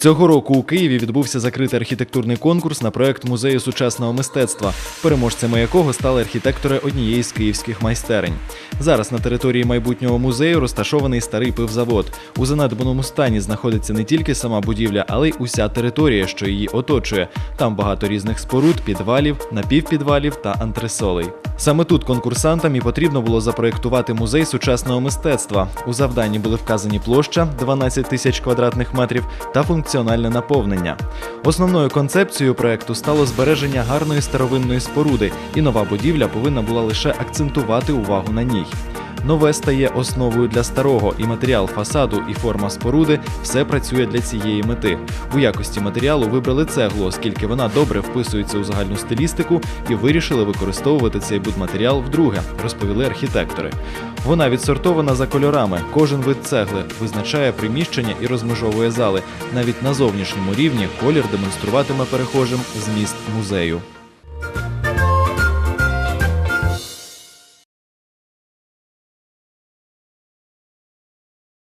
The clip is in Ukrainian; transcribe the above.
Цього року у Києві відбувся закритий архітектурний конкурс на проект музею сучасного мистецтва, переможцями якого стали архітектори однієї з київських майстерень. Зараз на території майбутнього музею розташований старий пивзавод. У занедбаному стані знаходиться не тільки сама будівля, але й уся територія, що її оточує. Там багато різних споруд, підвалів, напівпідвалів та антресолей. Саме тут конкурсантам і потрібно було запроєктувати музей сучасного мистецтва. У завданні були вказані площа 12 тисяч квадратних метрів та функціональне наповнення. Основною концепцією проекту стало збереження гарної старовинної споруди, і нова будівля повинна була лише акцентувати увагу на ній. Нове стає основою для старого, і матеріал фасаду і форма споруди все працює для цієї мети. У якості матеріалу вибрали цеглу, оскільки вона добре вписується у загальну стилістику і вирішили використовувати цей будматеріал вдруге, розповіли архітектори. Вона відсортована за кольорами. Кожен вид цегли визначає приміщення і розмежовує зали. Навіть на зовнішньому рівні колір демонструватиме перехожим зміст музею.